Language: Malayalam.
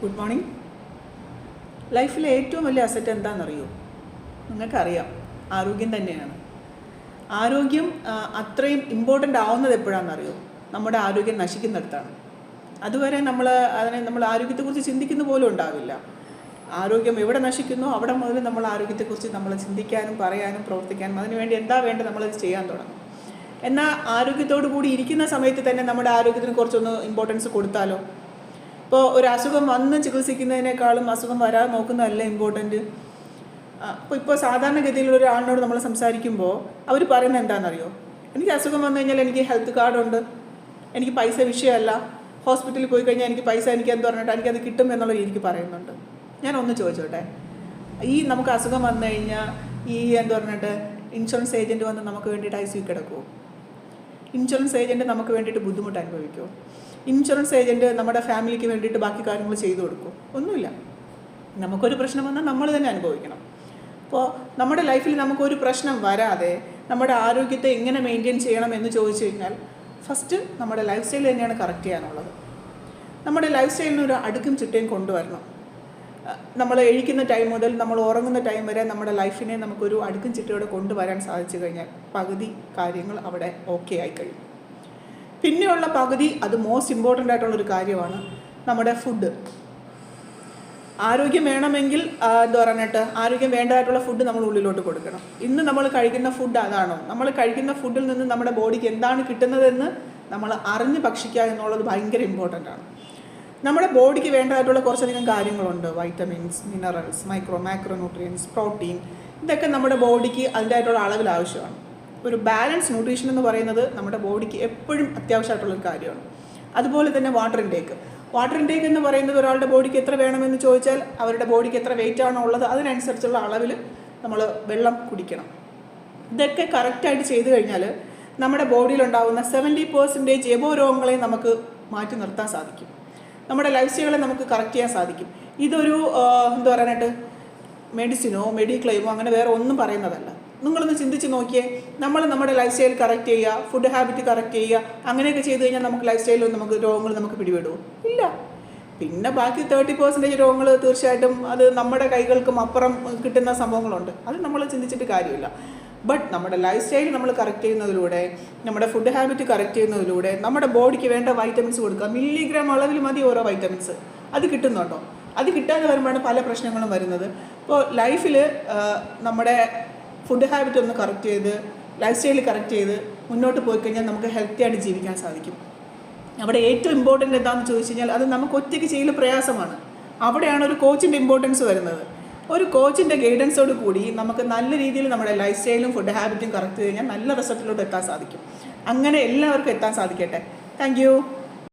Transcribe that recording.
ഗുഡ് മോർണിംഗ് ലൈഫിലെ ഏറ്റവും വലിയ അസറ്റ് എന്താണെന്നറിയോ? നിങ്ങൾക്കറിയാം. ആരോഗ്യം തന്നെയാണ്. ആരോഗ്യം അത്രയും ഇമ്പോർട്ടന്റ് ആവുന്നത് എപ്പോഴാണെന്നറിയോ? നമ്മുടെ ആരോഗ്യം നശിക്കുന്നിടത്താണ്. അതുവരെ നമ്മൾ അതിനെ നമ്മൾ ആരോഗ്യത്തെക്കുറിച്ച് ചിന്തിക്കുന്ന പോലും ഉണ്ടാവില്ല. ആരോഗ്യം എവിടെ നശിക്കുന്നു അവിടെ മുതൽ നമ്മൾ ആരോഗ്യത്തെക്കുറിച്ച് നമ്മൾ ചിന്തിക്കാനും പറയാനും പ്രവർത്തിക്കാനും അതിനുവേണ്ടി എന്താ വേണ്ടത് നമ്മളത് ചെയ്യാൻ തുടങ്ങും. എന്നാൽ ആരോഗ്യത്തോടു കൂടി ഇരിക്കുന്ന സമയത്ത് തന്നെ നമ്മുടെ ആരോഗ്യത്തിന് കുറച്ചൊന്ന് ഇമ്പോർട്ടൻസ് കൊടുത്താലോ? ഇപ്പോൾ ഒരു അസുഖം വന്ന് ചികിത്സിക്കുന്നതിനേക്കാളും അസുഖം വരാതെ നോക്കുന്നതല്ല ഇമ്പോർട്ടന്റ് അപ്പോൾ ഇപ്പോൾ സാധാരണഗതിയിലുള്ള ഒരാളിനോട് നമ്മൾ സംസാരിക്കുമ്പോൾ അവർ പറയുന്നത് എന്താണെന്നറിയോ? എനിക്ക് അസുഖം വന്നു കഴിഞ്ഞാൽ എനിക്ക് ഹെൽത്ത് കാർഡുണ്ട് എനിക്ക് പൈസ വിഷയമല്ല. ഹോസ്പിറ്റലിൽ പോയി കഴിഞ്ഞാൽ എനിക്ക് പൈസ എനിക്ക് എന്ത് പറഞ്ഞിട്ട് എനിക്കത് കിട്ടും എന്നുള്ള രീതിക്ക് പറയുന്നുണ്ട്. ഞാൻ ഒന്ന് ചോദിച്ചോട്ടെ? ഈ നമുക്ക് അസുഖം വന്നു കഴിഞ്ഞാൽ ഈ എന്ത് പറഞ്ഞിട്ട് ഇൻഷുറൻസ് ഏജന്റ് വന്ന് നമുക്ക് വേണ്ടിയിട്ട് ഐ സി കിടക്കുമോ ഇൻഷുറൻസ് ഏജന്റ് നമുക്ക് വേണ്ടിയിട്ട് ബുദ്ധിമുട്ട് അനുഭവിക്കുമോ ഇൻഷുറൻസ് ഏജന്റ് നമ്മുടെ ഫാമിലിക്ക് വേണ്ടിയിട്ട് ബാക്കി കാര്യങ്ങൾ ചെയ്തു കൊടുക്കും. ഒന്നുമില്ല. നമുക്കൊരു പ്രശ്നം വന്നാൽ നമ്മൾ തന്നെ അനുഭവിക്കണം. അപ്പോൾ നമ്മുടെ ലൈഫിൽ നമുക്കൊരു പ്രശ്നം വരാതെ നമ്മുടെ ആരോഗ്യത്തെ എങ്ങനെ മെയിന്റെയിൻ ചെയ്യണം എന്ന് ചോദിച്ചു കഴിഞ്ഞാൽ ഫസ്റ്റ് നമ്മുടെ ലൈഫ് സ്റ്റൈൽ തന്നെയാണ് കറക്റ്റ് ചെയ്യാനുള്ളത്. നമ്മുടെ ലൈഫ് സ്റ്റൈലിന് ഒരു അടുക്കും ചിട്ടയും കൊണ്ടുവരണം. നമ്മൾ എഴിക്കുന്ന ടൈം മുതൽ നമ്മൾ ഉറങ്ങുന്ന ടൈം വരെ നമ്മുടെ ലൈഫിനെ നമുക്കൊരു അടുക്കും ചിട്ടയോടെ കൊണ്ടുവരാൻ സാധിച്ചു കഴിഞ്ഞാൽ പകുതി കാര്യങ്ങൾ അവിടെ ഓക്കെ ആയി കഴിയും. പിന്നെയുള്ള പകുതി അത് മോസ്റ്റ് ഇമ്പോർട്ടന്റ് ആയിട്ടുള്ളൊരു കാര്യമാണ് നമ്മുടെ ഫുഡ് ആരോഗ്യം വേണമെങ്കിൽ എന്താ പറയാനായിട്ട് ആരോഗ്യം വേണ്ടതായിട്ടുള്ള ഫുഡ് നമ്മൾ ഉള്ളിലോട്ട് കൊടുക്കണം. ഇന്ന് നമ്മൾ കഴിക്കുന്ന ഫുഡ് അതാണോ? നമ്മൾ കഴിക്കുന്ന ഫുഡിൽ നിന്ന് നമ്മുടെ ബോഡിക്ക് എന്താണ് കിട്ടുന്നതെന്ന് നമ്മൾ അറിഞ്ഞ് ഭക്ഷിക്കുക എന്നുള്ളത് ഭയങ്കര ഇമ്പോർട്ടന്റ് ആണ്. നമ്മുടെ ബോഡിക്ക് വേണ്ടതായിട്ടുള്ള കുറച്ചധികം കാര്യങ്ങളുണ്ട്. Vitamins minerals micro macro nutrients protein ഇതൊക്കെ നമ്മുടെ ബോഡിക്ക് അതിന്റെതായിട്ടുള്ള അളവിൽ ആവശ്യമാണ്. ഒരു ബാലൻസ് ന്യൂട്രീഷൻ എന്ന് പറയുന്നത് നമ്മുടെ ബോഡിക്ക് എപ്പോഴും അത്യാവശ്യമായിട്ടുള്ളൊരു കാര്യമാണ്. അതുപോലെ തന്നെ വാട്ടർ ഇൻടേക്ക് വാട്ടർ ഇൻടേക്ക് എന്ന് പറയുന്നത് ഒരാളുടെ ബോഡിക്ക് എത്ര വേണമെന്ന് ചോദിച്ചാൽ അവരുടെ ബോഡിക്ക് എത്ര വെയിറ്റ് ആണോ ഉള്ളത് അതിനനുസരിച്ചുള്ള അളവിൽ നമ്മൾ വെള്ളം കുടിക്കണം. ഇതൊക്കെ കറക്റ്റായിട്ട് ചെയ്തു കഴിഞ്ഞാൽ നമ്മുടെ ബോഡിയിലുണ്ടാകുന്ന സെവന്റി പേഴ്സന്റേജ് എബോ രോഗങ്ങളെ നമുക്ക് മാറ്റി നിർത്താൻ സാധിക്കും. നമ്മുടെ ലൈഫ് സ്റ്റൈലുകളെ നമുക്ക് കറക്റ്റ് ചെയ്യാൻ സാധിക്കും. ഇതൊരു എന്താ പറയാനായിട്ട്? മെഡിസിനോ മെഡിക്ലെയിമോ അങ്ങനെ വേറെ ഒന്നും പറയുന്നതല്ല. നിങ്ങളൊന്ന് ചിന്തിച്ച് നോക്കിയേ. നമ്മൾ നമ്മുടെ ലൈഫ് സ്റ്റൈൽ കറക്റ്റ് ചെയ്യുക ഫുഡ് ഹാബിറ്റ് കറക്റ്റ് ചെയ്യുക അങ്ങനെയൊക്കെ ചെയ്ത് കഴിഞ്ഞാൽ നമുക്ക് ലൈഫ് സ്റ്റൈലിൽ നമുക്ക് രോഗങ്ങൾ നമുക്ക് പിടിപെടുമോ ഇല്ല. പിന്നെ ബാക്കി തേർട്ടി പെർസെന്റേജ് രോഗങ്ങൾ തീർച്ചയായിട്ടും അത് നമ്മുടെ കൈകൾക്കും അപ്പുറം കിട്ടുന്ന സംഭവങ്ങളുണ്ട്. അത് നമ്മൾ ചിന്തിച്ചിട്ട് കാര്യമില്ല. ബട്ട് നമ്മുടെ ലൈഫ് സ്റ്റൈൽ നമ്മൾ കറക്റ്റ് ചെയ്യുന്നതിലൂടെ നമ്മുടെ ഫുഡ് ഹാബിറ്റ് കറക്റ്റ് ചെയ്യുന്നതിലൂടെ നമ്മുടെ ബോഡിക്ക് വേണ്ട വൈറ്റമിൻസ് കൊടുക്കുക. മില്ലിഗ്രാം അളവിൽ മതി ഓരോ വൈറ്റമിൻസ് അത് കിട്ടുന്നുണ്ടോ? അത് കിട്ടാതെ വരുമ്പോഴാണ് പല പ്രശ്നങ്ങളും വരുന്നത്. ഇപ്പോൾ ലൈഫിൽ നമ്മുടെ ഫുഡ് ഹാബിറ്റ് ഒന്ന് കറക്റ്റ് ചെയ്ത് ലൈഫ് സ്റ്റൈൽ കറക്റ്റ് ചെയ്ത് മുന്നോട്ട് പോയി കഴിഞ്ഞാൽ നമുക്ക് ഹെൽത്തി ആയിട്ട് ജീവിക്കാൻ സാധിക്കും. അവിടെ ഏറ്റവും ഇമ്പോർട്ടന്റ് എന്താണെന്ന് ചോദിച്ചു കഴിഞ്ഞാൽ അത് നമുക്ക് ഒറ്റയ്ക്ക് ചെയ്യൽ പ്രയാസമാണ്. അവിടെയാണ് ഒരു കോച്ചിന്റെ ഇമ്പോർട്ടൻസ് വരുന്നത്. ഒരു കോച്ചിന്റെ ഗൈഡൻസോട് കൂടി നമുക്ക് നല്ല രീതിയിൽ നമ്മുടെ ലൈഫ് സ്റ്റൈലും ഫുഡ് ഹാബിറ്റും കറക്റ്റ് കഴിഞ്ഞാൽ നല്ല റിസൾട്ടിലോട്ട് എത്താൻ സാധിക്കും. അങ്ങനെ എല്ലാവർക്കും എത്താൻ സാധിക്കട്ടെ. താങ്ക്